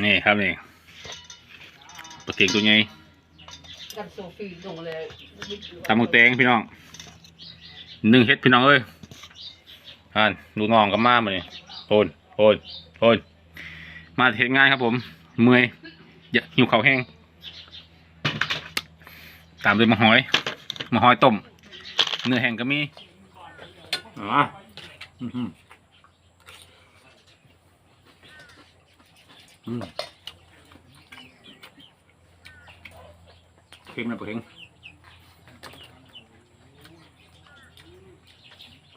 นี่ครับนี่ปลาเก่งตัวใหญ่กับโซฟีลงเลยตำหมูแตงพี่น้องหนึ่งเฮ็ดพี่น้องเอ้ยอ่านดูน้องกับมามาเนี่ยโอนโอนโอนมาเฮ็ดงานครับผมเมื่อยอย่าหิวข้าวแห้ง ตามด้วยมะหอยมะหอยต้มเนื้อแห้งก็มีอ๋ออือ อืมเค็มนะปะเค็ม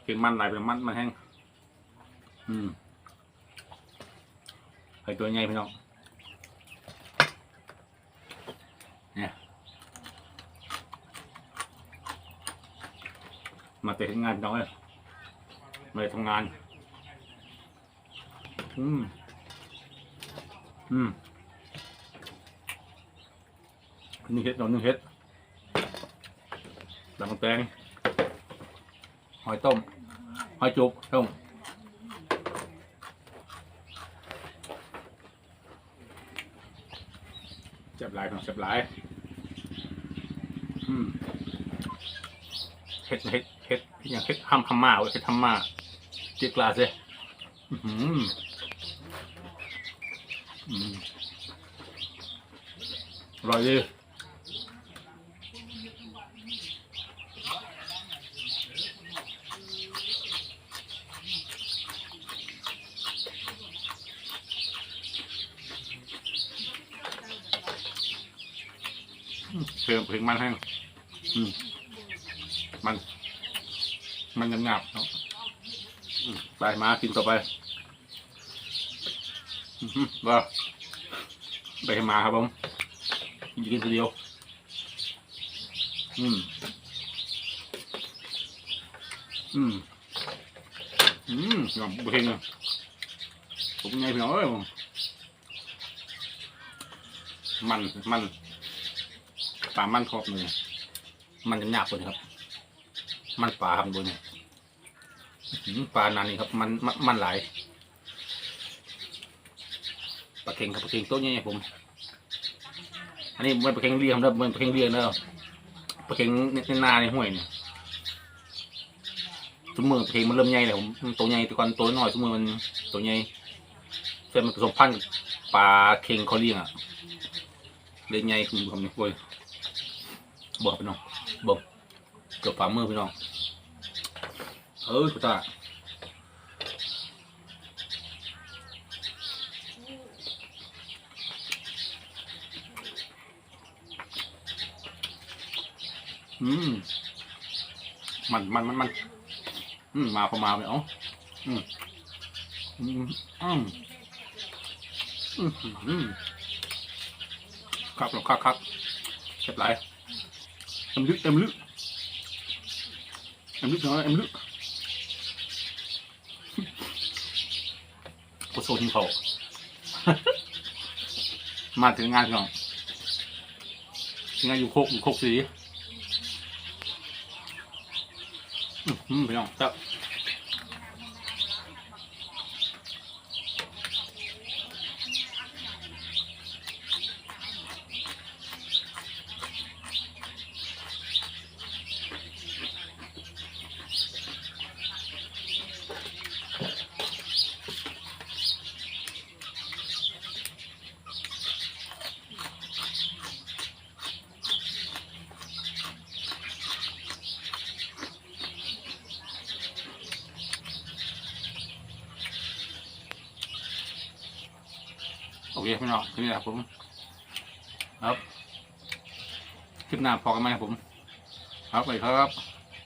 เค็มมันไหลเป็นมันมันแห้งอืมไอตัวใหญ่พี่น้องเนี่ยมาแต่ทำงานน้อยมาทำงาน อืม อืมนึ่งเห็ดเรานึ่งเห็ดลำแตงหอยต้ม หอยจุกต้มเจ็บหลายครับเจ็บหลายอืมเห็ดเห็ดเห็ดอย่างเห็ดทำทำมาเว้ยเห็ดทำมาเจี๊ยกลาเซ่อืม อร่อยดีอืมเพิ่มเพิ่มมันแห้งอืมมัน มันยังงับเนาะอืมไปมากินต่อไปอื้อหือ ว่าไปมาครับผมกินทีเดียวอืมอืมอืมงอมบุเฮงอะผมไงพี่น้องเอ้ยผมมันมันปลามันทอดเลยมันจะหยาบกว่านี้ครับ มันปลาครับบนนี้ปลานานนี่ครับ มันมันมันหลาย ปลาเค็งครับปลาเค็งตัวใหญ่ๆผม อันนี้มันปลาเค็งเรียงครับมันปลาเค็งเรียงเนอะปลาเค็งในนนาในห้วยเนี่ยสมมือปลาเค็งมันเริ่มใหญ่เลยผมตัวใหญ่แต่ก่อนตัวน้อยสมมือมันตัวใหญ่เสร็จมันผสมพันธุ์ปลาเค็งเขาเลี้ยงอะเลี้ยงใหญ่คือคำนี้โว้ยบอกไปน้องบอกเกือบฝ่ามือพี่น้องเออคุณตา อืม มันมันมันมันอืมมาพอมาไปเอ้าอืมอืมอืมอืมอืมครับครับครับครับเจ็บไหลเอ็มลึกเอ็มลึกเอ็มลึกน้อเอ็มลึกโคโซทิ้งเขามาถึงงานก่อนงานอยู่โคกอยู่โคกสี อือหือ โอเคพี่น้องนี่แหละผม ครับคลิปหน้าพอกันไหมครับผม ครับไปครับ